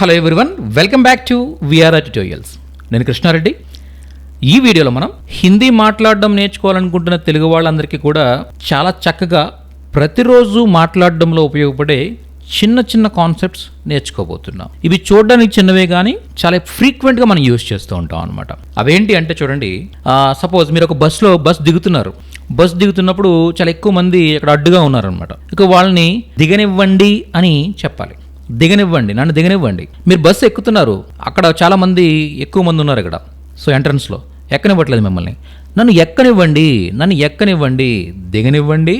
Hello everyone welcome back to VRR tutorials నేను కృష్ణారెడ్డి. ఈ వీడియోలో మనం హిందీ మాట్లాడడం నేర్చుకోవాలనుకుంటున్న తెలుగు వాళ్ళందరికీ కూడా చాలా చక్కగా ప్రతిరోజు మాట్లాడడంలో ఉపయోగపడే చిన్న చిన్న కాన్సెప్ట్స్ నేర్చుకోబోతున్నాం. ఇవి చూడడానికి చిన్నవే కానీ చాలా ఫ్రీక్వెంట్గా మనం యూస్ చేస్తూ ఉంటాం అనమాట అవేంటి అంటే చూడండి సపోజ్ మీరు ఒక బస్సులో బస్ దిగుతున్నారు. బస్ దిగుతున్నప్పుడు చాలా ఎక్కువ మంది అక్కడ అడ్డుగా ఉన్నారనమాట ఇక వాళ్ళని దిగనివ్వండి అని చెప్పాలి. దిగనివ్వండి నన్ను దిగనివ్వండి. మీరు బస్సు ఎక్కుతున్నారు అక్కడ చాలా మంది ఎక్కువ మంది ఉన్నారు ఇక్కడ. సో ఎంట్రన్స్లో ఎక్కనివ్వట్లేదు మిమ్మల్ని. నన్ను ఎక్కనివ్వండి నన్ను ఎక్కనివ్వండి దిగనివ్వండి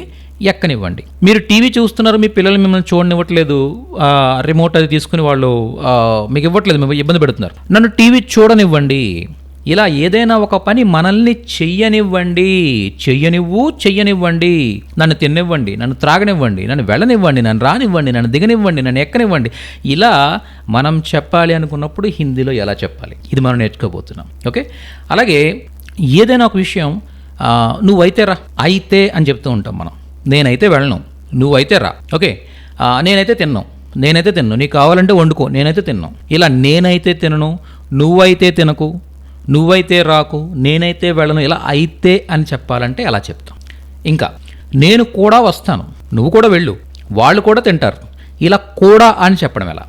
ఎక్కనివ్వండి. మీరు టీవీ చూస్తున్నారు మీ పిల్లలు మిమ్మల్ని చూడనివ్వట్లేదు రిమోట్ అది తీసుకుని వాళ్ళు మీకు ఇవ్వట్లేదు మిమ్మల్ని ఇబ్బంది పెడుతున్నారు. నన్ను టీవీ చూడనివ్వండి ఇలా ఏదైనా ఒక పని మనల్ని చెయ్యనివ్వండి. చెయ్యనివ్వు చెయ్యనివ్వండి. నన్ను తిన్నివ్వండి నన్ను త్రాగనివ్వండి నన్ను వెళ్ళనివ్వండి నన్ను రానివ్వండి నన్ను దిగనివ్వండి నన్ను ఎక్కనివ్వండి. ఇలా మనం చెప్పాలి అనుకున్నప్పుడు హిందీలో ఎలా చెప్పాలి? ఇది మనం నేర్చుకోబోతున్నాం. ఓకే? అలాగే ఏదైనా ఒక విషయం నువ్వైతే రా అయితే అని చెప్తూ ఉంటాం మనం. నేనైతే వెళ్ళను నువ్వైతే రా. ఓకే? నేనైతే తిన్నాను నేనైతే తిన్నాను నీకు కావాలంటే వండుకో నేనైతే తిన్నాను ఇలా నేనైతే తినను నువ్వైతే తినకు నువ్వైతే రాకు నేనైతే వెళ్ళను ఇలా అయితే అని చెప్పాలంటే అలా చెప్తాం. ఇంకా నేను కూడా వస్తాను నువ్వు కూడా వెళ్ళు వాళ్ళు కూడా తింటారు ఇలా కూడా అని చెప్పడం ఎలా?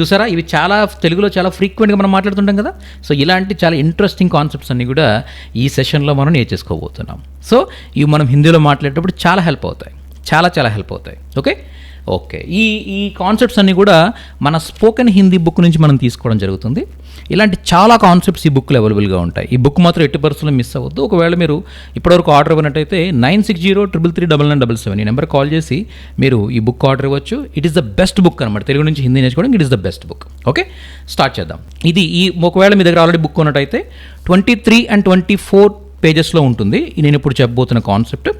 చూసారా? ఇవి చాలా తెలుగులో చాలా ఫ్రీక్వెంట్గా మనం మాట్లాడుతుంటాం కదా? సో ఇలాంటి చాలా ఇంట్రెస్టింగ్ కాన్సెప్ట్స్ అన్నీ కూడా ఈ సెషన్లో మనం నేర్చేసుకోబోతున్నాం. సో ఇవి మనం హిందీలో మాట్లాడేటప్పుడు చాలా హెల్ప్ అవుతాయి. చాలా చాలా హెల్ప్ అవుతాయి. ఓకే? ఓకే. ఈ ఈ కాన్సెప్ట్స్ అన్నీ కూడా మన స్పోకెన్ హిందీ బుక్ నుంచి మనం తీసుకోవడం జరుగుతుంది. ఇలాంటి చాలా కాన్సెప్ట్స్ ఈ బుక్లో అవైలబుల్గా ఉంటాయి. ఈ బుక్ మాత్రం ఎట్టి పరిస్థితుల్లో మిస్ అవ్వద్దు. ఒకవేళ మీరు ఇప్పటివరకు order ఇవ్వనట్టయితే nine six zero triple three double nine double seven ఈ నెంబర్ కాల్ చేసి మీరు ఈ బుక్ ఆర్డర్ ఇవ్వచ్చు. It is the best book అనమాట తెలుగు నుంచి హిందీ నేర్చుకోవడం it is the best book okay start చేద్దాం. ఇది ఈ ఒకవేళ మీ దగ్గర ఆల్రెడీ బుక్ ఉన్నట్టయితే twenty three and twenty four పేజెస్లో ఉంటుంది. నేను ఇప్పుడు చెప్పబోతున్న concept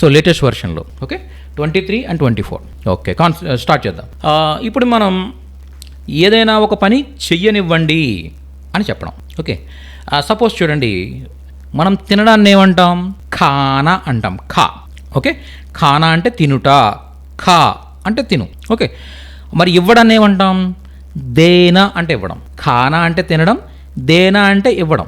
so latest వెర్షన్లో okay twenty three and twenty four okay can start చేద్దాం. ఇప్పుడు మనం ఏదైనా ఒక పని చెయ్యనివ్వండి అని చెప్పడం. ఓకే. సపోజ్ చూడండి మనం తినడాన్ని ఏమంటాం? ఖానా అంటాం. ఖా. ఓకే? ఖానా అంటే తినుట. ఖా అంటే తిను. ఓకే. మరి ఇవ్వడాన్ని ఏమంటాం? దేనా అంటే ఇవ్వడం. ఖానా అంటే తినడం దేనా అంటే ఇవ్వడం.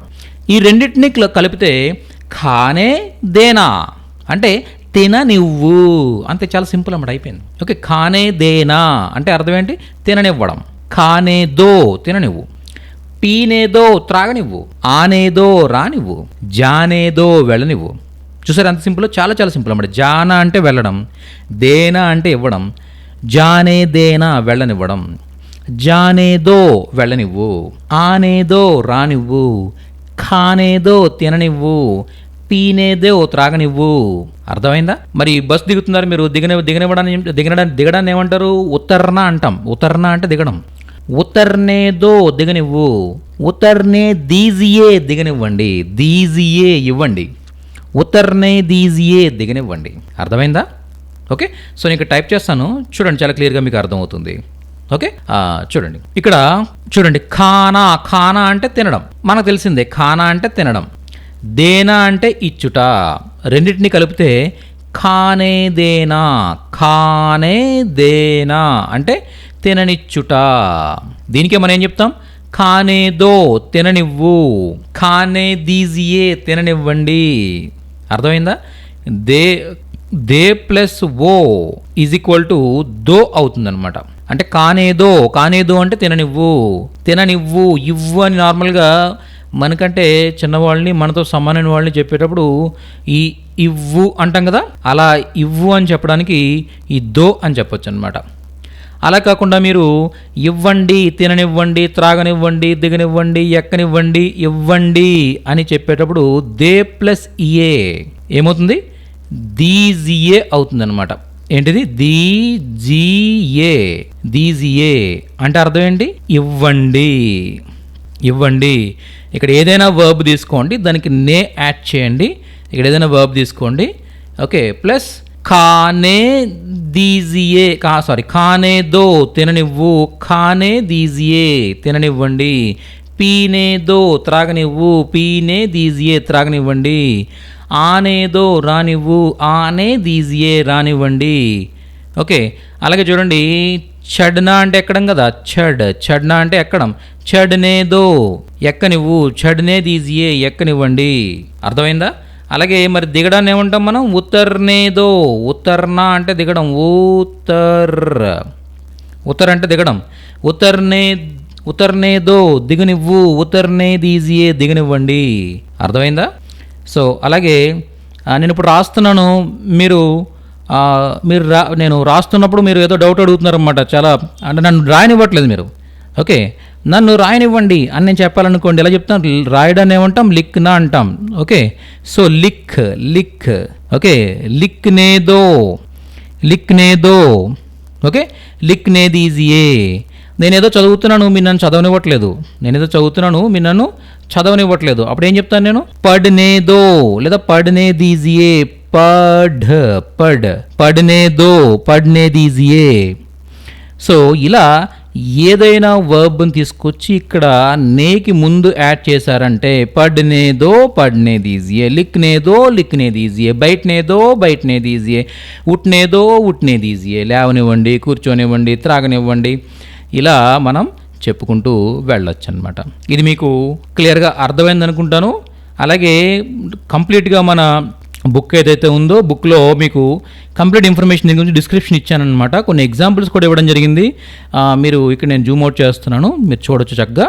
ఈ రెండింటిని కలిపితే ఖానే దేనా? అంటే తిననివ్వు. అంతే చాలా సింపుల్ అన్నమాట అయిపోయింది. ఓకే ఖానే దేనా? అంటే అర్థం ఏంటి? తిననివ్వడం. ఖానేదో తిననివ్వు. పీనేదో త్రాగనివ్వు. ఆనేదో రానివ్వు. జానేదో వెళ్ళనివ్వు. చూసారు అంత సింపుల్? చాలా చాలా సింపుల్ అన్నమాట. జానా అంటే వెళ్ళడం దేనా అంటే ఇవ్వడం జానే దేనా వెళ్ళనివ్వడం జానేదో వెళ్ళనివ్వు ఆనేదో రానివ్వు ఖానేదో తిననివ్వు పీనేదో త్రాగనివ్వు. అర్థమైందా? మరి బస్ దిగుతున్నారు మీరు దిగని దిగనివ్వడానికి దిగనడానికి దిగడాన్ని ఏమంటారు? ఉత్తర్న అంటాం. ఉత్తర్న అంటే దిగడం. ఉత్తర్నేదో దిగనివ్వు ఉతర్నే దీజియే దిగనివ్వండి దీజియే ఇవ్వండి ఉతర్నే దీజియే దిగనివ్వండి. అర్థమైందా? ఓకే? సో నేను టైప్ చేస్తాను. చూడండి చాలా క్లియర్గా మీకు అర్థమవుతుంది. ఓకే? చూడండి. ఇక్కడ చూడండి ఖానా ఖానా అంటే తినడం. మనకు తెలిసిందే ఖానా అంటే తినడం. దేనా అంటే ఇచ్చుట. రెండింటిని కలిపితే ఖానే దేనా ఖానే దేనా అంటే తిననిచ్చుట దీనికే మనం ఏం చెప్తాం? ఖానేదో తిననివ్వు. ఖానే దీజియే తిననివ్వండి. అర్థమైందా? దే దే ప్లస్ ఓ ఈజ్ ఈక్వల్ టు దో అవుతుందన్నమాట. అంటే కానేదో కానేదో అంటే తిననివ్వు. తిననివ్వు ఇవ్వు అని నార్మల్గా మనకంటే చిన్నవాళ్ళని మనతో సమానమైన వాళ్ళని చెప్పేటప్పుడు ఈ ఇవ్వు అంటాం కదా? అలా ఇవ్వు అని చెప్పడానికి ఈ దో అని చెప్పొచ్చు అనమాట అలా కాకుండా మీరు ఇవ్వండి తిననివ్వండి త్రాగనివ్వండి దిగనివ్వండి ఎక్కనివ్వండి ఇవ్వండి అని చెప్పేటప్పుడు దే ప్లస్ ఏ ఏమవుతుంది? దీజిఏ అవుతుందన్నమాట. ఏంటిది? దీజిఏ దీజిఏ అంటే అర్థం ఏంటి? ఇవ్వండి. ఇవ్వండి. ఇక్కడ ఏదైనా వర్బ్ తీసుకోండి దానికి నే యాడ్ చేయండి. ఇక్కడ ఏదైనా వర్బ్ తీసుకోండి. ఓకే ప్లస్ ఖానే దీజియే. కా సారీ ఖానే దో తిననివ్వు. ఖానే దీజియే తిననివ్వండి. పీనే దో త్రాగనివ్వు. పీనే దీజియే త్రాగనివ్వండి. ఆనేదో రానివ్వు. ఆనే దీజియే రానివ్వండి. ఓకే అలాగే చూడండి. చడ్నా అంటే ఎక్కడం కదా? చడ్. చడ్నా అంటే ఎక్కడం? చడ్నేదో ఎక్కనివ్వు. చడ్నే దీజియే ఎక్కనివ్వండి. అర్థమైందా? అలాగే మరి దిగడాన్ని ఏమంటాం మనం? ఉత్తర్నేదో. ఉత్తర్నా అంటే దిగడం. ఉత్తర్. ఉత్తర్ అంటే దిగడం. ఉత్తర్నే ఉత్తర్నేదో. దిగనివ్వు. ఉత్తర్నేది ఈజీయే. దిగనివ్వండి. అర్థమైందా? సో అలాగే నేను ఇప్పుడు రాస్తున్నాను. మీరు మీరు రా నేను రాస్తున్నప్పుడు మీరు ఏదో డౌట్ అడుగుతున్నారన్నమాట. చాలా అంటే నన్ను రాయనివ్వట్లేదు మీరు. ఓకే. నన్ను రాయనివ్వండి అని నేను చెప్పాలనుకోండి. ఎలా చెప్తాను? రాయడాన్ని ఏమంటాం లిక్ నా అంటాం. ఓకే? సో లిక్ లిక్. ఓకే? లిక్ నేదో లిక్ నేదో ఓకే? లిక్ నేది ఈజీయే నేనేదో చదువుతున్నాను మీరు నన్ను చదవనివ్వట్లేదు. నేనేదో చదువుతున్నాను మీరు నన్ను చదవనివ్వట్లేదు. అప్పుడు ఏం చెప్తాను నేను? పడ్నేదో. లేదా పడ్నేది ఈజీయే పడ్ పడ్. పడ్నేదో. పడ్నేది ఈజీయే సో ఇలా ఏదైనా వర్బ్ని తీసుకొచ్చి ఇక్కడ నేకి ముందు యాడ్ చేశారంటే పడ్నేదో పడ్నేది ఈజీయే లిక్నేదో లిక్నేది ఈజీయే బయటనేదో బయటనేది ఈజీయే ఉట్నేదో ఉట్నేది ఈజీయే లేవనివ్వండి కూర్చొనివ్వండి త్రాగనివ్వండి. ఇలా మనం చెప్పుకుంటూ వెళ్ళొచ్చు అనమాట ఇది మీకు క్లియర్గా అర్థమైంది అనుకుంటాను అలాగే కంప్లీట్గా మన బుక్ ఏదైతే ఉందో బుక్లో మీకు కంప్లీట్ ఇన్ఫర్మేషన్ దీని గురించి డిస్క్రిప్షన్ ఇచ్చానమాట కొన్ని ఎగ్జాంపుల్స్ కూడా ఇవ్వడం జరిగింది. మీరు ఇక్కడ నేను జూమ్ అవుట్ చేస్తున్నాను. మీరు చూడొచ్చు చక్కగా.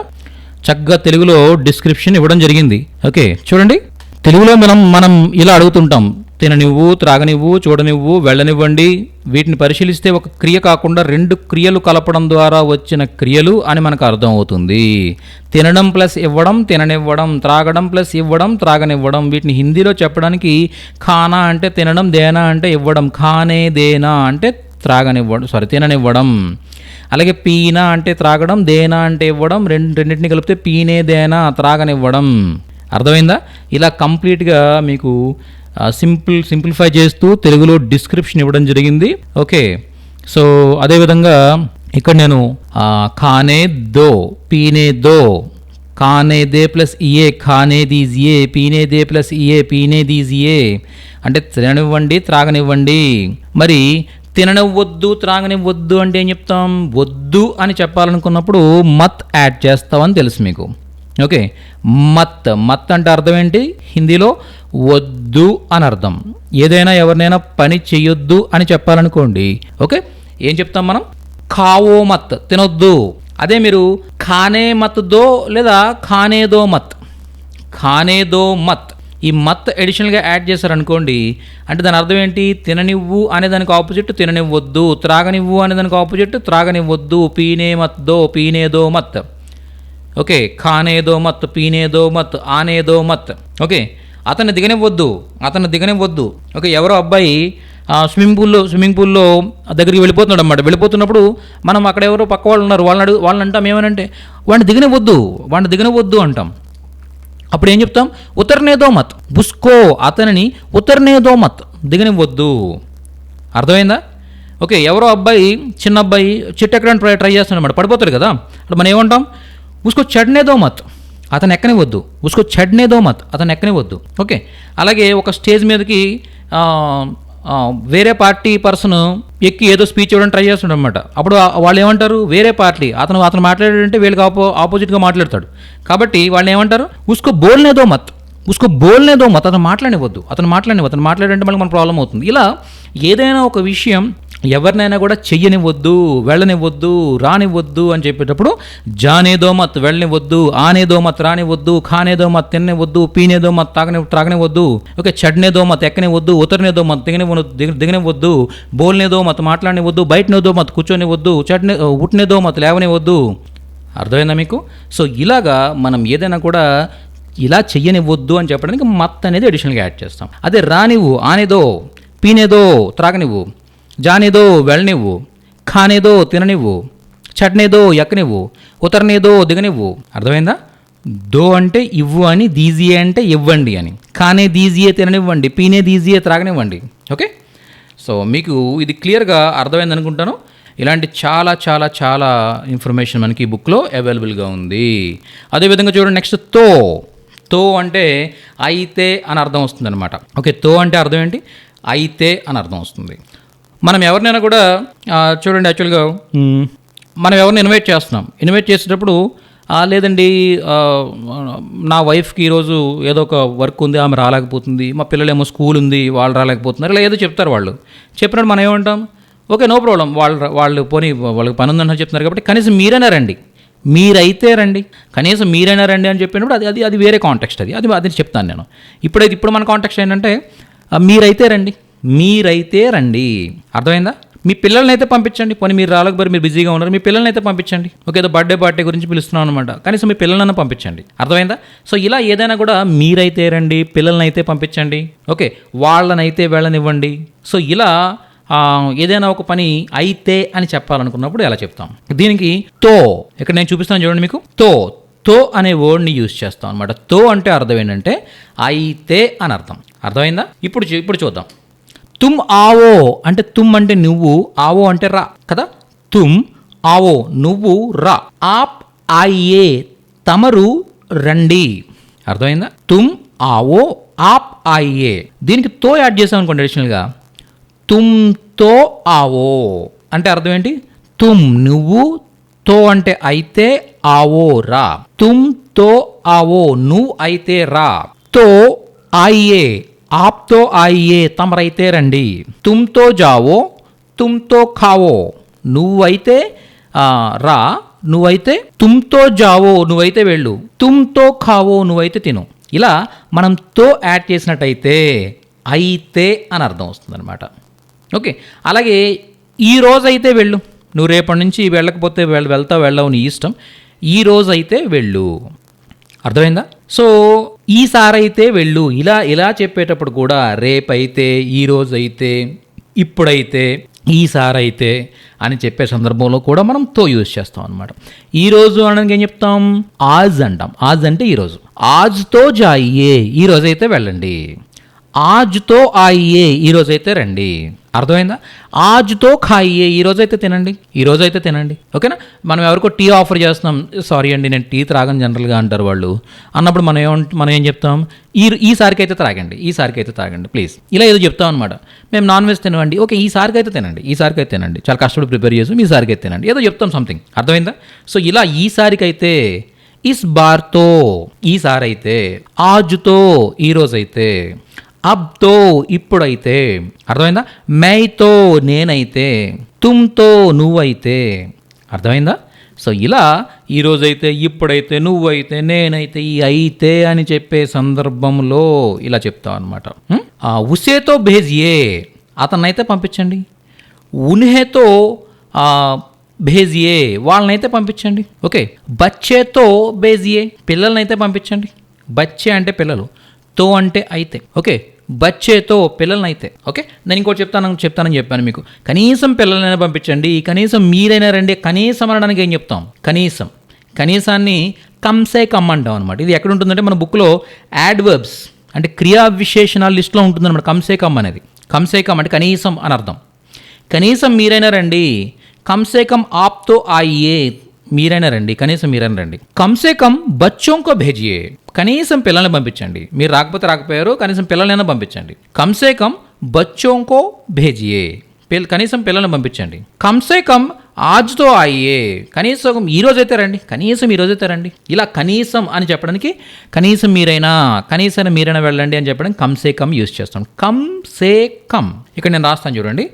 చక్కగా తెలుగులో డిస్క్రిప్షన్ ఇవ్వడం జరిగింది. ఓకే చూడండి. తెలుగులో మనం మనం ఇలా అడుగుతుంటాం. తిననివ్వు త్రాగనివ్వు చూడనివ్వు వెళ్ళనివ్వండి. వీటిని పరిశీలిస్తే ఒక క్రియ కాకుండా రెండు క్రియలు కలపడం ద్వారా వచ్చిన క్రియలు అని మనకు అర్థం అవుతుంది తినడం ప్లస్ ఇవ్వడం తిననివ్వడం త్రాగడం ప్లస్ ఇవ్వడం త్రాగనివ్వడం. వీటిని హిందీలో చెప్పడానికి ఖానా అంటే తినడం దేనా అంటే ఇవ్వడం. ఖానే దేనా అంటే త్రాగనివ్వడం సారీ తిననివ్వడం. అలాగే పీనా అంటే త్రాగడం దేనా అంటే ఇవ్వడం. రెండు రెండింటిని కలిపితే పీనే దేనా త్రాగనివ్వడం. అర్థమైందా? ఇలా కంప్లీట్గా మీకు సింపుల్ సింప్లిఫై చేస్తూ తెలుగులో డిస్క్రిప్షన్ ఇవ్వడం జరిగింది. ఓకే. సో అదేవిధంగా ఇక్కడ నేను ఖానే దో పీనే దో ఖానే దే ప్లస్ ఇయే ఖానే ఏ పీనే దే ప్లస్ ఇయే పీనే ఏ అంటే తిననివ్వండి త్రాగనివ్వండి. మరి తిననివ్వద్దు త్రాగనివ్వద్దు అంటే ఏం చెప్తాం? వద్దు అని చెప్పాలనుకున్నప్పుడు మత్ యాడ్ చేస్తామని తెలుసు మీకు. ఓకే. మత్ మత్ అంటే అర్థం ఏంటి? హిందీలో వద్దు అని అర్థం. ఏదైనా ఎవరినైనా పని చెయ్యొద్దు అని చెప్పాలనుకోండి ఓకే? ఏం చెప్తాం మనం? ఖావో మత్ తినొద్దు. అదే మీరు ఖానే మత్ దో లేదా ఖానేదో మత్? ఖానేదో మత్. ఈ మత్ అడిషనల్గా యాడ్ చేశారనుకోండి అంటే దాని అర్థం ఏంటి? తిననివ్వు అనే దానికి ఆపోజిట్ తిననివ్వద్దు. త్రాగనివ్వు అనే దానికి ఆపోజిట్ త్రాగనివ్వద్దు. పీనే మత్ దో పీనేదో మత్. ఓకే ఖానేదో మత్ పీనేదో మత్ ఆనేదో మత్. ఓకే అతన్ని దిగనివ్వద్దు అతన్ని దిగనివ్వద్దు. ఓకే ఎవరో అబ్బాయి స్విమ్మింగ్ పూల్లో స్విమ్మింగ్ పూల్లో దగ్గరికి వెళ్ళిపోతున్నాడు అన్నమాట వెళ్ళిపోతున్నప్పుడు మనం అక్కడ ఎవరో పక్క వాళ్ళు ఉన్నారు వాళ్ళని అడుగు వాళ్ళని అంటాం ఏమనంటే వాడిని దిగనివ్వద్దు వాడిని దిగనివ్వద్దు అంటాం. అప్పుడు ఏం చెప్తాం? ఉత్తరనేదో మత్ బుస్కో అతనిని ఉత్తరనేదో మత్ దిగనివ్వద్దు. అర్థమైందా? ఓకే ఎవరో అబ్బాయి చిన్న అబ్బాయి చెట్టు ఎక్కడానికి ట్రై ట్రై చేస్తున్నాడు పడిపోతాడు కదా. అప్పుడు మనం ఏమంటాం? ఉస్కో చడ్నేదో మత్. అతను ఎక్కనివ్వద్దు ఉస్కో చడ్నేదో మత్. అతను ఎక్కనివ్వద్దు ఓకే. అలాగే ఒక స్టేజ్ మీదకి వేరే పార్టీ పర్సన్ ఎక్కి ఏదో స్పీచ్ ఇవ్వడం ట్రై చేస్తున్నాడు అనమాట అప్పుడు వాళ్ళు ఏమంటారు? వేరే పార్టీ. అతను అతను మాట్లాడాడంటే వీళ్ళకి ఆపో ఆపోజిట్గా మాట్లాడతాడు. కాబట్టి వాళ్ళు ఏమంటారు? ఉస్కో బోల్నేదో మత్. ఉస్కో బోల్నేదో మత్. అతను మాట్లాడివద్దు అతను మాట్లాడివద్దు అతను మాట్లాడంటే మళ్ళీ మన ప్రాబ్లం అవుతుంది. ఇలా ఏదైనా ఒక విషయం ఎవరినైనా కూడా చెయ్యనివ్వద్దు వెళ్ళనివ్వద్దు రానివ్వద్దు అని చెప్పేటప్పుడు జానేదో మత్ వెళ్ళనివ్వద్దు ఆనేదో మత్ రానివ్వద్దు ఖానేదో మత్ తిననివ్వద్దు పీనేదో మత్ తాగని త్రాగనివ్వద్దు ఓకే చెడ్నేదో మత్ ఎక్కనివ్వద్దు ఉతరనేదో మత్ దిగనివ్వ దిగనివ్వద్దు బోల్నేదో మత్ మాట్లాడనివ్వద్దు బయటనేదో మత్ కూర్చొనివ్వద్దు చట్నే ఉట్నేదో మత్ లేవనివ్వద్దు. అర్థమైందా మీకు? సో ఇలాగా మనం ఏదైనా కూడా ఇలా చెయ్యనివ్వద్దు అని చెప్పడానికి మత్ అనేది అడిషనల్గా యాడ్ చేస్తాం. అదే రానివ్వు ఆనేదో పీనేదో త్రాగనివ్వు. జానేదో వెళ్ళనివ్వు ఖానేదో తిననివ్వు చట్నేదో ఎక్కనివ్వు ఉతరనేదో దిగనివ్వు. అర్థమైందా? దో అంటే ఇవ్వు అని దీజియే అంటే ఇవ్వండి అని. కానే దీజియే తిననివ్వండి పీనే దీజియే త్రాగనివ్వండి. ఓకే? సో మీకు ఇది క్లియర్గా అర్థమైంది అనుకుంటాను. ఇలాంటి చాలా చాలా చాలా ఇన్ఫర్మేషన్ మనకి ఈ బుక్లో అవైలబుల్గా ఉంది. అదేవిధంగా చూడండి నెక్స్ట్తో. తో అంటే అయితే అని అర్థం వస్తుంది అనమాట ఓకే తో అంటే అర్థం ఏంటి? అయితే అని అర్థం వస్తుంది. మనం ఎవరినైనా కూడా చూడండి యాక్చువల్గా మనం ఎవరిని ఇన్వైట్ చేస్తున్నాం. ఇన్వైట్ చేసేటప్పుడు "ఆ, లేదండి నా వైఫ్కి ఈరోజు ఏదో ఒక వర్క్ ఉంది ఆమె రాలేకపోతుంది మా పిల్లలేమో స్కూల్ ఉంది వాళ్ళు రాలేకపోతున్నారు ఇలా ఏదో చెప్తారు వాళ్ళు. చెప్పినప్పుడు మనం ఏమంటాం ఓకే నో ప్రాబ్లం వాళ్ళు వాళ్ళు పోనీ వాళ్ళకి పని ఉందని చెప్తున్నారు కాబట్టి కనీసం మీరైనా రండి. మీరైతే రండి. కనీసం మీరైనా రండి అని చెప్పినప్పుడు అది అది అది వేరే కాంటెక్స్ట్ అది. అది అది చెప్తాను నేను. ఇప్పుడైతే ఇప్పుడు మన కాంటెక్స్ట్ ఏంటంటే మీరైతే రండి. మీరైతే రండి. అర్థమైందా? మీ పిల్లల్ని అయితే పంపించండి. పోనీ మీరు రాలేకపోయి మీరు బిజీగా ఉన్నారు. మీ పిల్లల్ని అయితే పంపించండి. ఓకే ఏదో బర్త్డే పార్టీ గురించి పిలుస్తున్నాం అనమాట కనీసం మీ పిల్లలను పంపించండి. అర్థమైందా? సో ఇలా ఏదైనా కూడా మీరైతే రండి పిల్లల్ని అయితే పంపించండి. ఓకే వాళ్ళనైతే వెళ్ళనివ్వండి. సో ఇలా ఏదైనా ఒక పని అయితే అని చెప్పాలనుకున్నప్పుడు ఎలా చెప్తాం? దీనికి తో ఇక్కడ నేను చూపిస్తాను చూడండి మీకు. తో తో అనే వర్డ్ని యూజ్ చేస్తాం అనమాట తో అంటే అర్థం ఏంటంటే అయితే అని అర్థం. అర్థమైందా? ఇప్పుడు ఇప్పుడు చూద్దాం. తుమ్ ఆవో అంటే తుమ్ అంటే నువ్వు ఆవో అంటే రా కదా? తుమ్ ఆవో నువ్వు రా. ఆప్ ఆయే తమరు రండి. అర్థమైందా? తుమ్ ఆవో ఆప్ ఆయే దీనికి తో యాడ్ చేసాం అనుకోండి అడిషనల్గా తుమ్తో ఆవో. అంటే అర్థం ఏంటి? తుమ్ నువ్వు తో అంటే అయితే ఆవో రా. తుమ్తో ఆవో నువ్వు అయితే రా. తో ఆయే ఆప్తో ఆయియే తమరైతే రండి. తుమ్తో జావో తుమ్తో ఖావో. నువ్వైతే రా నువ్వైతే తుమ్తో జావో నువ్వైతే వెళ్ళు. తుమ్తో ఖావో నువ్వైతే తిను. ఇలా మనం తో యాడ్ చేసినట్టయితే అయితే అని అర్థం వస్తుందన్నమాట. ఓకే అలాగే ఈ రోజైతే వెళ్ళు. నువ్వు రేపటి నుంచి వెళ్ళకపోతే వెళ్ళ వెళ్తావు వెళ్ళవు నీ ఇష్టం. ఈ రోజు అయితే వెళ్ళు. అర్థమైందా? సో ఈసారైతే వెళ్ళు. ఇలా ఇలా చెప్పేటప్పుడు కూడా రేపైతే ఈరోజైతే ఇప్పుడైతే ఈసారైతే అయితే అని చెప్పే సందర్భంలో కూడా మనం తో యూజ్ చేస్తాం అనమాట ఈరోజు అనగా అనడానికి ఏం చెప్తాం? ఆజ్ అంటాం. ఆజ్ అంటే ఈరోజు ఆజ్తో జాయియే ఈ వెళ్ళండి. ఆజ్తో ఆయియే ఈ రండి. అర్థమైందా? ఆజ్తో ఖాయియే ఈ రోజైతే తినండి ఈ రోజైతే తినండి. ఓకేనా? మనం ఎవరికో టీ ఆఫర్ చేస్తున్నాం సారీ అండి నేను టీ త్రాగని జనరల్గా అంటారు వాళ్ళు. అన్నప్పుడు మనం ఏం మనం ఏం చెప్తాం? ఈ ఈసారికి అయితే త్రాగండి ఈసారికి అయితే త్రాగండి ప్లీజ్. ఇలా ఏదో చెప్తాం అనమాట మేము నాన్ వెజ్ తినవండి ఓకే ఈసారికి అయితే తినండి ఈసారికి అయితే తినండి. చాలా కష్టపడి ప్రిపేర్ చేసి ఈసారికి అయితే తినండి. ఏదో చెప్తాం సంథింగ్. అర్థమైందా? సో ఇలా ఈసారికి అయితే ఇస్ బార్తో ఈసారి అయితే ఆజుతో ఈ రోజైతే అబ్తో ఇప్పుడైతే. అర్థమైందా? మైతో నేనైతే తుమ్తో నువ్వైతే. అర్థమైందా? సో ఇలా ఈరోజైతే ఇప్పుడైతే నువ్వైతే నేనైతే ఈ అయితే అని చెప్పే సందర్భంలో ఇలా చెప్తాం అనమాట ఉసేతో భేజియే అతన్నైతే పంపించండి. ఉన్హేతో భేజియే వాళ్ళనైతే పంపించండి. ఓకే. బచ్చేతో భేజియే పిల్లలనైతే పంపించండి. బచ్చే అంటే పిల్లలు తో అంటే అయితే. ఓకే. బచ్చేతో పిల్లలనైతే. ఓకే? నేను ఇంకోటి చెప్తాను చెప్తానని చెప్పాను మీకు. కనీసం పిల్లలైనా పంపించండి కనీసం మీరైనా రండి కనీసం అనడానికి ఏం చెప్తాం? కనీసం. కనీసాన్ని కమ్సే కమ్ అంటాం అనమాట ఇది ఎక్కడ ఉంటుందంటే మన బుక్లో యాడ్వర్బ్స్ అంటే క్రియా విశేషణాల లిస్ట్లో ఉంటుందన్నమాట కంసే కమ్ అనేది. కమ్సే కమ్ అంటే కనీసం అని అర్థం కనీసం మీరైనా రండి కమ్సే కమ్ ఆప్తో ఆయ్యే మీరైనా రండి కనీసం మీరైనా రండి. కమ్సే కమ్ బచ్చోంకో భేజియే. కనీసం పిల్లల్ని పంపించండి. మీరు రాకపోతే రాకపోయారు కనీసం పిల్లలైనా పంపించండి. కమ్సే కమ్ బచ్చోంకో భేజియే. పిల్ల కనీసం పిల్లల్ని పంపించండి. కమ్సే కమ్ ఆజ్తో అయ్యే కనీసం ఈ రోజైతే రండి కనీసం ఈ రోజైతే రండి. ఇలా కనీసం అని చెప్పడానికి కనీసం మీరైనా కనీసం మీరైనా వెళ్ళండి అని చెప్పడానికి కమ్సే కమ్ యూస్ చేస్తాం. కమ్ సే కమ్. ఇక్కడ నేను రాస్తాను చూడండి.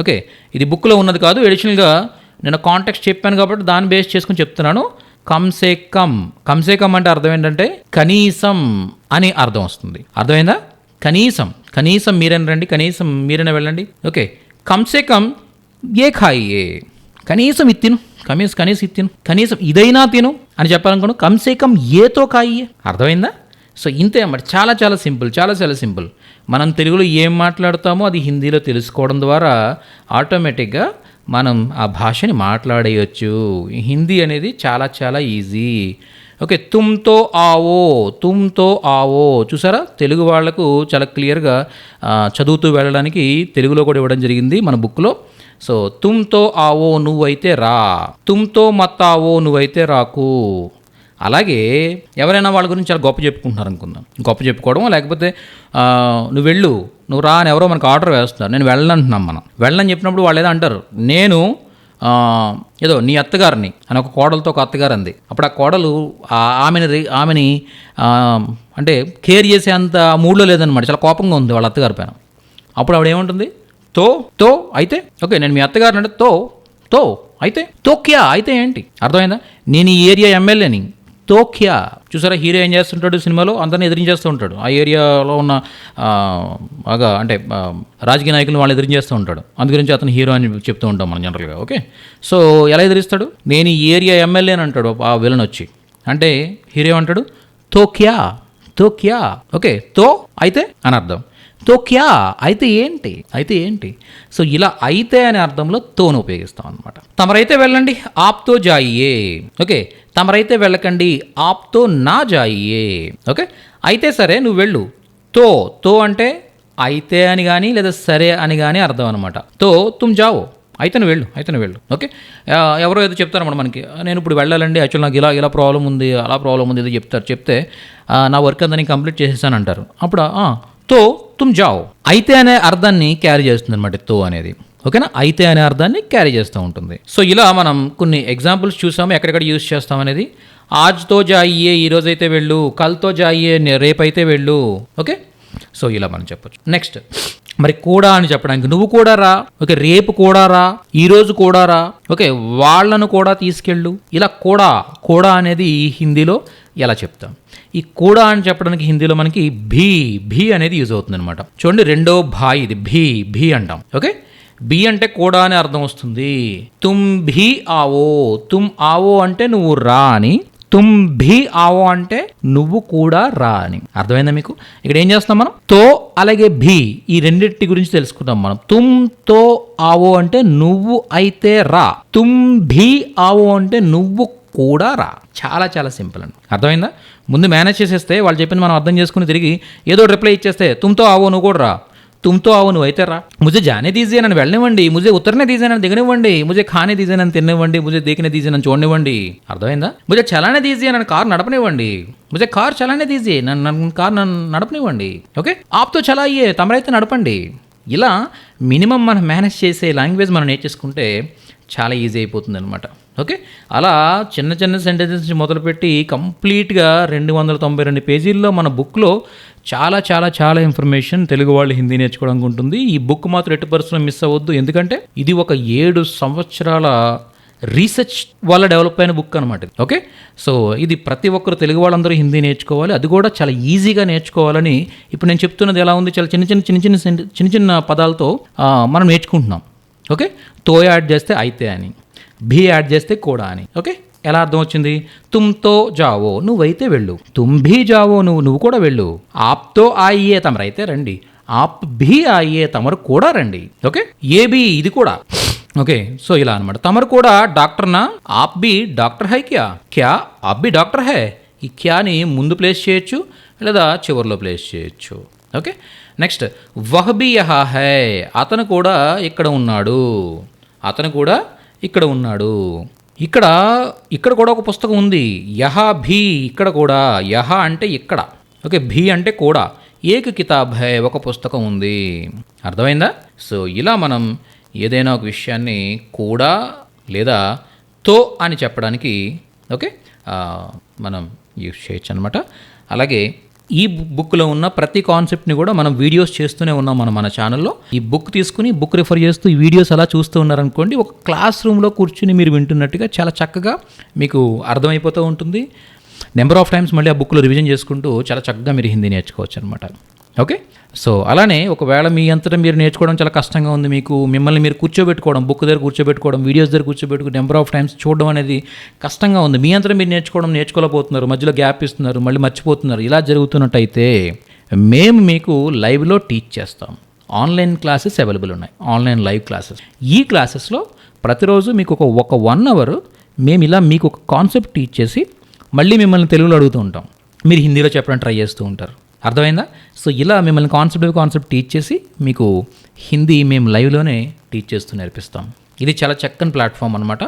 ఓకే. ఇది బుక్లో ఉన్నది కాదు ఎడిషనల్గా నేను కాంటాక్ట్ చెప్పాను కాబట్టి దాన్ని బేస్ చేసుకుని చెప్తున్నాను. కమ్సే కమ్. కమ్సే కమ్ అంటే అర్థం ఏంటంటే కనీసం అని అర్థం వస్తుంది. అర్థమైందా? కనీసం. కనీసం మీరైనా రండి కనీసం మీరైనా వెళ్ళండి. ఓకే. కమ్సే కమ్ ఏ ఖాయే. కనీసం ఇది తిను. కనీసం కనీసం ఇది తిను. కనీసం ఇదైనా తిను అని చెప్పాలనుకోను. కమ్సే కమ్ ఏతో ఖాయే. అర్థమైందా? సో ఇంతే అన్నమాట. చాలా చాలా సింపుల్ చాలా చాలా సింపుల్. మనం తెలుగులో ఏం మాట్లాడతామో అది హిందీలో తెలుసుకోవడం ద్వారా ఆటోమేటిక్గా మనం ఆ భాషని మాట్లాడేయచ్చు. హిందీ అనేది చాలా చాలా ఈజీ. ఓకే తుమ్తో ఆవో తుమ్తో ఆవో. చూసారా? తెలుగు వాళ్ళకు చాలా క్లియర్గా చదువుతూ వెళ్ళడానికి తెలుగులో కూడా ఇవ్వడం జరిగింది మన బుక్లో. సో తుమ్తో ఆవో నువ్వైతే రా. తుమ్తో మత్తావో నువ్వైతే రాకు. అలాగే ఎవరైనా వాళ్ళ గురించి చాలా గొప్ప చెప్పుకుంటున్నారు అనుకుందాం గొప్ప చెప్పుకోవడం లేకపోతే నువ్వు వెళ్ళు నువ్వు రా అని ఎవరో మనకు ఆర్డర్ వేస్తున్నారు. నేను వెళ్ళనంటున్నాం మనం. వెళ్ళని చెప్పినప్పుడు వాళ్ళు ఏదో అంటారు. నేను ఏదో నీ అత్తగారిని అని ఒక కోడలతో ఒక అత్తగారు అంది. అప్పుడు ఆ కోడలు ఆ- ఆమెని రి- ఆమెని అంటే కేర్ చేసే అంత మూడ్లో లేదనమాట చాలా కోపంగా ఉంది వాళ్ళ అత్తగారి పైన. అప్పుడు ఆవిడ ఏముంటుంది? తో తో అయితే? ఓకే నేను మీ అత్తగారిని అంటే తో తో అయితే? తోక్యా అయితే ఏంటి? అర్థమైందా? నేను ఈ ఏరియా ఎమ్మెల్యేని. తోక్యా చూసారా హీరో ఏం చేస్తుంటాడు సినిమాలో? అందరిని ఎదిరించేస్తూ ఉంటాడు. ఆ ఏరియాలో ఉన్న బాగా అంటే రాజకీయ నాయకులు వాళ్ళు ఎదిరించేస్తూ ఉంటాడు. అందు గురించి అతను హీరో అని చెప్తూ ఉంటాం మనం జనరల్గా ఓకే? సో ఎలా ఎదిరిస్తాడు? నేను ఈ ఏరియా ఎమ్మెల్యే అని అంటాడు ఆ విలన్ వచ్చి. అంటే హీరో ఏమంటాడు? తోక్యా తోక్యా ఓకే తో అయితే అని అర్థం. తో క్యా? అయితే ఏంటి? అయితే ఏంటి? సో ఇలా అయితే అనే అర్థంలో తోను ఉపయోగిస్తాం అనమాట తమరైతే వెళ్ళండి ఆప్తో జాయియే. ఓకే? తమరైతే వెళ్ళకండి ఆప్తో నా జాయియే. ఓకే? అయితే సరే నువ్వు వెళ్ళు. తో తో అంటే అయితే అని కానీ లేదా సరే అని కానీ అర్థం అనమాట తో తుమ్ జావో. అయితే నువ్వు వెళ్ళు అయితే నువ్వు వెళ్ళు. ఓకే? ఎవరో ఏదో చెప్తారన్నమాట మనకి. నేను ఇప్పుడు వెళ్ళాలండి యాక్చువల్ నాకు ఇలా ఇలా ప్రాబ్లం ఉంది అలా ప్రాబ్లం ఉంది ఏదో చెప్తారు. చెప్తే నా వర్క్ అంతా నేను కంప్లీట్ చేసేసాను అంటారు. అప్పుడు తో తుమ్ జావ్. అయితే అనే అర్థాన్ని క్యారీ చేస్తుంది అనమాట తో అనేది. ఓకేనా? అయితే అనే అర్థాన్ని క్యారీ చేస్తూ ఉంటుంది. సో ఇలా మనం కొన్ని ఎగ్జాంపుల్స్ చూసాము ఎక్కడెక్కడ యూస్ చేస్తాం అనేది. ఆజ్తో జాయియే ఈ అయితే వెళ్ళు కల్తో జాయియే రేపైతే వెళ్ళు. ఓకే? సో ఇలా మనం చెప్పొచ్చు. నెక్స్ట్ మరి కూడా అని చెప్పడానికి నువ్వు కూడా రా ఓకే రేపు కూడా రా ఈరోజు కూడా రా ఓకే వాళ్ళను కూడా తీసుకెళ్ళు. ఇలా కూడా కూడా అనేది హిందీలో ఎలా చెప్తాం? ఈ కూడా అని చెప్పడానికి హిందీలో మనకి భీ భీ అనేది యూజ్ అవుతుంది అనమాట చూడండి రెండో భాయ్ ఇది భీ భీ అంటాం. ఓకే? బి అంటే కూడా అని అర్థం వస్తుంది. తుమ్ భీ ఆవో తుమ్ ఆవో అంటే నువ్వు రా అని తుమ్ భీ ఆవో అంటే నువ్వు కూడా రా అని. అర్థమైందా మీకు? ఇక్కడ ఏం చేస్తాం మనం? తో అలాగే భీ ఈ రెండింటి గురించి తెలుసుకుందాం మనం. తుమ్తో ఆవో అంటే నువ్వు అయితే రా. తుమ్ భీ ఆవో అంటే నువ్వు కూడా రా. చాలా చాలా సింపుల్ అండి. అర్థమైందా? ముందు మేనేజ్ చేసేస్తే వాళ్ళు చెప్పింది మనం అర్థం చేసుకుని తిరిగి ఏదో రిప్లై ఇచ్చేస్తే తుమ్తో ఆవో నువ్వు కూడా రా. తుమ్తో ఆవు నువ్వు అయితే రా. ముజే జానే దీజే నన్ను వెళ్ళనివ్వండి ముజే ఉత్తరనే దీజే నన్ను దిగనివ్వండి ముజే ఖానే దీజే నన్ను తిననివ్వండి ముజే దేకినే దీజే నన్ను చూడనివ్వండి. అర్థమైందా? ముజే చలానే దీజే నన్ను కార్ నడపనివ్వండి ముజే కార్ చలానే దీజే నన్ను నన్ను కార్ నన్ను నడపనివ్వండి. ఓకే? ఆప్తో చలాయే తమరైతే నడపండి. ఇలా మినిమం మనం మేనేజ్ చేసే లాంగ్వేజ్ మనం నేర్చేసుకుంటే చాలా ఈజీ అయిపోతుంది అనమాట ఓకే? అలా చిన్న చిన్న సెంటెన్సెస్ నుంచి మొదలుపెట్టి కంప్లీట్గా రెండు వందల తొంభై రెండు పేజీల్లో మన బుక్లో చాలా చాలా చాలా ఇన్ఫర్మేషన్ తెలుగు వాళ్ళు హిందీ నేర్చుకోవడానికి ఉంటుంది. ఈ బుక్ మాత్రం ఎట్టి పరిస్థితుల్లో మిస్ అవ్వద్దు. ఎందుకంటే ఇది ఒక ఏడు సంవత్సరాల రీసెర్చ్ వల్ల డెవలప్ అయిన బుక్ అనమాట ఓకే? సో ఇది ప్రతి ఒక్కరు తెలుగు వాళ్ళందరూ హిందీ నేర్చుకోవాలి. అది కూడా చాలా ఈజీగా నేర్చుకోవాలని ఇప్పుడు నేను చెప్తున్నది ఎలా ఉంది చాలా చిన్న చిన్న చిన్న చిన్న చిన్న చిన్న పదాలతో మనం నేర్చుకుంటున్నాం. ఓకే? తో యాడ్ చేస్తే అయితే అని భీ యాడ్ చేస్తే కూడా అని. ఓకే? ఎలా అర్థం వచ్చింది తుమ్తో జావో నువ్వైతే వెళ్ళు. తుమ్ భీ జావో నువ్వు నువ్వు కూడా వెళ్ళు. ఆప్తో ఆయ్యే తమరైతే రండి. ఆప్ భీ ఆయ్యే తమరు కూడా రండి. ఓకే? ఏబీ ఇది కూడా. ఓకే? సో ఇలా అనమాట తమరు కూడా డాక్టర్నా? ఆప్ బి డాక్టర్ హై క్యా? క్యా? ఆప్ బి డాక్టర్ హై? ఈ క్యాని ముందు ప్లేస్ చేయొచ్చు లేదా చివరిలో ప్లేస్ చేయొచ్చు. ఓకే? నెక్స్ట్ వహ్ యహా హై. అతను కూడా ఇక్కడ ఉన్నాడు. అతను కూడా ఇక్కడ ఉన్నాడు. ఇక్కడ ఇక్కడ కూడా ఒక పుస్తకం ఉంది. యహ భీ ఇక్కడ కూడా. యహ అంటే ఇక్కడ. ఓకే భీ అంటే కూడా. ఏక కితాబ్ హై ఒక పుస్తకం ఉంది. అర్థమైందా? సో ఇలా మనం ఏదైనా ఒక విషయాన్ని కూడా లేదా తో అని చెప్పడానికి ఓకే మనం యూజ్ చేయొచ్చు అనమాట అలాగే ఈ బుక్లో ఉన్న ప్రతి కాన్సెప్ట్ని కూడా మనం వీడియోస్ చేస్తూనే ఉన్నాం మనం మన ఛానల్లో. ఈ బుక్ తీసుకుని బుక్ రిఫర్ చేస్తూ ఈ వీడియోస్ అలా చూస్తూ ఉన్నారనుకోండి ఒక క్లాస్ రూమ్లో కూర్చుని మీరు వింటున్నట్టుగా చాలా చక్కగా మీకు అర్థమైపోతూ ఉంటుంది. నెంబర్ ఆఫ్ టైమ్స్ మళ్ళీ ఆ బుక్లో రివిజన్ చేసుకుంటూ చాలా చక్కగా మీరు హిందీ నేర్చుకోవచ్చు అనమాట ఓకే? సో అలానే ఒకవేళ మీ అంతటా మీరు నేర్చుకోవడం చాలా కష్టంగా ఉంది. మీకు మిమ్మల్ని మీరు కూర్చోబెట్టుకోవడం బుక్ దగ్గర కూర్చోబెట్టుకోవడం వీడియోస్ దగ్గర కూర్చోబెట్టుకుని నెంబర్ ఆఫ్ టైమ్స్ చూడడం అనేది కష్టంగా ఉంది. మీ అంతటా మీరు నేర్చుకోవడం నేర్చుకోలేకపోతున్నారు. మధ్యలో గ్యాప్ ఇస్తున్నారు. మళ్ళీ మర్చిపోతున్నారు. ఇలా జరుగుతున్నట్టయితే మేము మీకు లైవ్లో టీచ్ చేస్తాం. ఆన్లైన్ క్లాసెస్ అవైలబుల్ ఉన్నాయి. Online live classes. ఈ క్లాసెస్లో ప్రతిరోజు మీకు ఒక ఒక వన్ అవర్ మేము ఇలా మీకు ఒక కాన్సెప్ట్ టీచ్ చేసి మళ్ళీ మిమ్మల్ని తెలుగులో అడుగుతూ ఉంటాం. మీరు హిందీలో చెప్పడానికి ట్రై చేస్తూ ఉంటారు. అర్థమైందా? సో ఇలా మిమ్మల్ని కాన్సెప్ట్ కాన్సెప్ట్ టీచ్ చేసి మీకు హిందీ మేము లైవ్లోనే టీచ్ చేస్తూ నేర్పిస్తాం. ఇది చాలా చక్కని ప్లాట్ఫామ్ అనమాట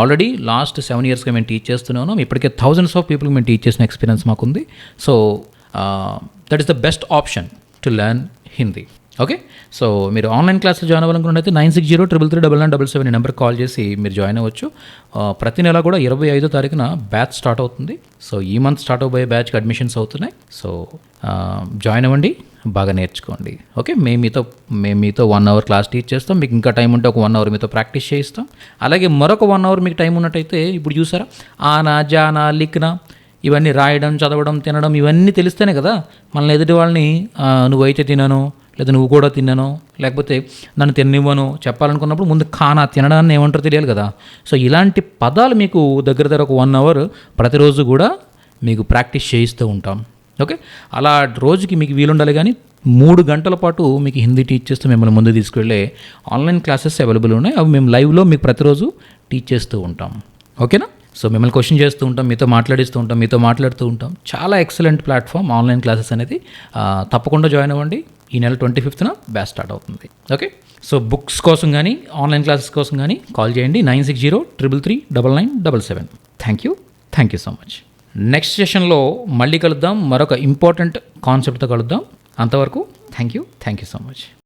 ఆల్రెడీ లాస్ట్ సెవెన్ ఇయర్స్గా మేము టీచ్ చేస్తున్నాను ఇప్పటికే థౌజండ్స్ ఆఫ్ పీపుల్ మేము టీచ్ చేసిన ఎక్స్పీరియన్స్ మాకుంది. So that is the best option to learn Hindi okay. So online online క్లాసులు join అవ్వాలనుకున్నైతే nine six zero triple three double nine double seven ఈ number call చేసి మీరు join అవ్వచ్చు. ప్రతి నెల కూడా ఇరవై ఐదో తారీఖున బ్యాచ్ స్టార్ట్ అవుతుంది. సో ఈ మంత్ స్టార్ట్ అవబోయే బ్యాచ్కి అడ్మిషన్స్ అవుతున్నాయి. సో జాయిన్ అవ్వండి. బాగా నేర్చుకోండి. ఓకే. మేము మీతో మేము మీతో వన్ అవర్ క్లాస్ టీచ్ చేస్తాం. మీకు ఇంకా టైం ఉంటే ఒక వన్ అవర్ మీతో ప్రాక్టీస్ చేయిస్తాం. అలాగే మరొక వన్ అవర్ మీకు టైం ఉన్నట్టయితే ఇప్పుడు చూసారా? ఆనా జానా లిక్నా ఇవన్నీ రాయడం చదవడం తినడం ఇవన్నీ తెలిస్తేనే కదా మనల్ని ఎదుటి వాళ్ళని నువ్వైతే తినను లేదా నువ్వు కూడా తిన్నాను లేకపోతే నన్ను తిననివ్వను చెప్పాలనుకున్నప్పుడు ముందు ఖానా తినడాన్ని ఏమంటారో తెలియాలి కదా. సో ఇలాంటి పదాలు మీకు దగ్గర దగ్గర ఒక వన్ అవర్ ప్రతిరోజు కూడా మీకు ప్రాక్టీస్ చేయిస్తూ ఉంటాం. ఓకే? అలా రోజుకి మీకు వీలుండాలి కానీ మూడు గంటల పాటు మీకు హిందీ టీచ్ చేస్తూ మిమ్మల్ని ముందు తీసుకెళ్ళే ఆన్లైన్ క్లాసెస్ అవైలబుల్ ఉన్నాయి. అవి మేము లైవ్లో మీకు ప్రతిరోజు టీచ్ చేస్తూ ఉంటాం. ఓకేనా? సో మిమ్మల్ని క్వశ్చన్ చేస్తూ ఉంటాం మీతో మాట్లాడిస్తూ ఉంటాం మీతో మాట్లాడుతూ ఉంటాం. చాలా ఎక్సలెంట్ ప్లాట్ఫామ్ ఆన్లైన్ క్లాసెస్ అనేది. తప్పకుండా జాయిన్ అవ్వండి. ఈ నెల ట్వంటీ ఫిఫ్త్న బ్యాచ్ స్టార్ట్ అవుతుంది. ఓకే? సో బుక్స్ కోసం కానీ ఆన్లైన్ క్లాసెస్ కోసం కానీ కాల్ చేయండి. Nine six zero triple three double nine double seven. Thank you. Thank you so much. Next సెషన్లో మళ్ళీ కలుద్దాం. మరొక ఇంపార్టెంట్ కాన్సెప్ట్తో కలుద్దాం. అంతవరకు thank you. Thank you so much.